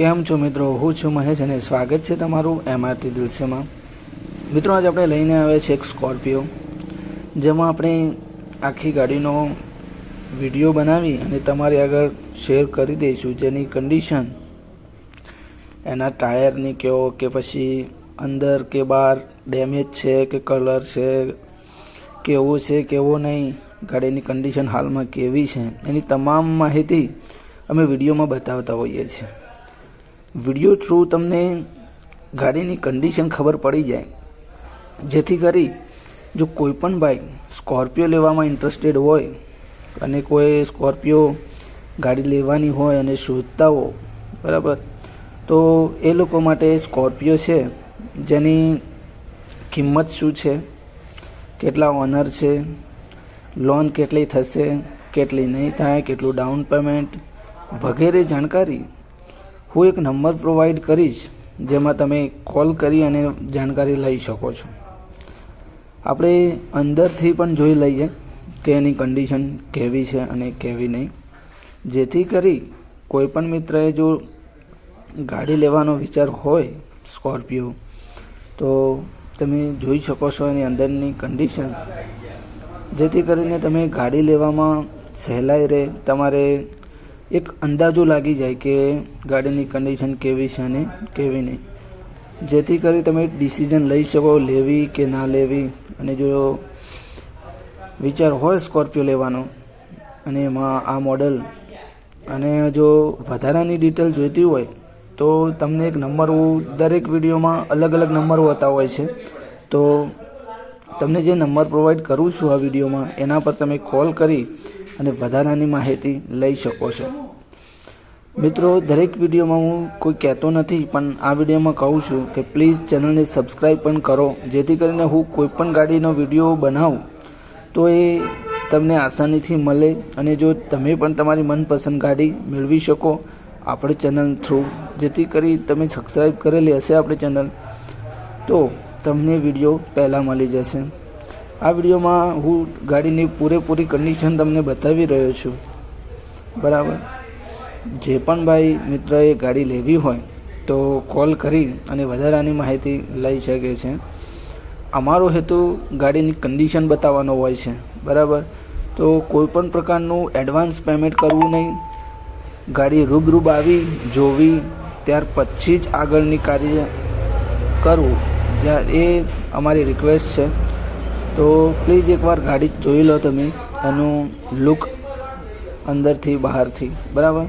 કેમ છો મિત્રો? હું છું મહેશ અને સ્વાગત છે તમારું એમઆરટી દિલસેમાં મિત્રો, આજે આપણે લઈને આવ્યા છે એક સ્કોર્પિયો જેમાં આપણે આખી ગાડીનો વીડિયો બનાવી અને તમારી આગળ શેર કરી દઈશું જેની કન્ડિશન એના ટાયરની કહો કે પછી અંદર કે બહાર ડેમેજ છે કે કલર છે, કેવો છે, કેવો નહીં, ગાડીની કન્ડિશન હાલમાં કેવી છે, એની તમામ માહિતી અમે વિડીયોમાં બતાવતા હોઈએ છીએ. વીડિયો થ્રુ તમને ગાડીની કન્ડિશન ખબર પડી જાય. જેથી કરી જો કોઈ પણ બાઈક સ્કોર્પિયો લેવામાં ઇન્ટરેસ્ટેડ હોય અને કોઈ સ્કોર્પિયો ગાડી લેવાની હોય અને શોધતા હો, બરાબર? તો એ લોકો માટે સ્કોર્પિયો છે. જેની કિંમત શું છે? કેટલા ઓનર છે? લોન કેટલી થશે? કેટલી નહીં થાય? કેટલું ડાઉન પેમેન્ટ વગેરે જાણકારી હું એક નંબર પ્રોવાઈડ કરીશ, જેમાં તમે કોલ કરી અને જાણકારી લઈ શકો છો. આપણે અંદરથી પણ જોઈ લઈએ કે એની કન્ડિશન કેવી છે અને કેવી નહીં. જેથી કરી કોઈપણ મિત્રએ જો ગાડી લેવાનો વિચાર હોય સ્કોર્પિયો તો તમે જોઈ શકો છો એની અંદરની કન્ડિશન જેથી કરીને તમે ગાડી લેવામાં સહેલાઈ રહે, તમારે એક અંદાજો લાગી જાય કે ગાડીની કન્ડિશન કેવી છે અને કેવી નહીં. જેથી કરી તમે ડિસિઝન લઈ શકો લેવી કે ના લેવી. અને જો વિચાર હોય સ્કોર્પિયો લેવાનો, અને એમાં આ મોડલ અને જો વધારાની ડિટેલ જોઈતી હોય, તો તમને એક નંબર દરેક વિડીયોમાં અલગ અલગ નંબર હોતા હોય છે. તો તમને જે નંબર પ્રોવાઈડ કરું છું આ વિડીયોમાં એના પર તમે કોલ કરી અને વધારાની માહિતી લઈ શકો છો. મિત્રો, દરેક વિડીયોમાં હું કોઈ કહેતો નથી, પણ આ વિડીયોમાં કહું છું કે પ્લીઝ ચેનલને સબસ્ક્રાઈબ પણ કરો, જેથી કરીને હું કોઈ પણ ગાડીનો વીડિયો બનાવું, તો એ તમને આસાનીથી મળે અને જો તમે પણ તમારી મનપસંદ ગાડી મેળવી શકો આપણે ચેનલ થ્રુ જેથી કરી તમે સબસ્ક્રાઈબ કરેલી હશે આપણી ચેનલ તો તમને વીડિયો પહેલાં મળી જશે. આ વિડીયોમાં હું ગાડીની પૂરેપૂરી કન્ડિશન તમને બતાવી રહ્યો છું. બરાબર? જે પણ ભાઈ મિત્રએ ગાડી લેવી હોય તો કોલ કરી અને વધારાની માહિતી લઈ શકે છે. અમારો હેતુ ગાડીની કન્ડિશન બતાવવાનો હોય છે. બરાબર? તો કોઈ પણ પ્રકારનું એડવાન્સ પેમેન્ટ કરવું નહીં. ગાડી રૂબરૂબ આવી જોવી, ત્યાર પછી જ આગળની કાર્ય કરવું. જ્યાં એ અમારી રિક્વેસ્ટ છે. તો પ્લીઝ એકવાર ગાડી જોઈ લો તમે એનું લુક અંદરથી બહારથી. બરાબર?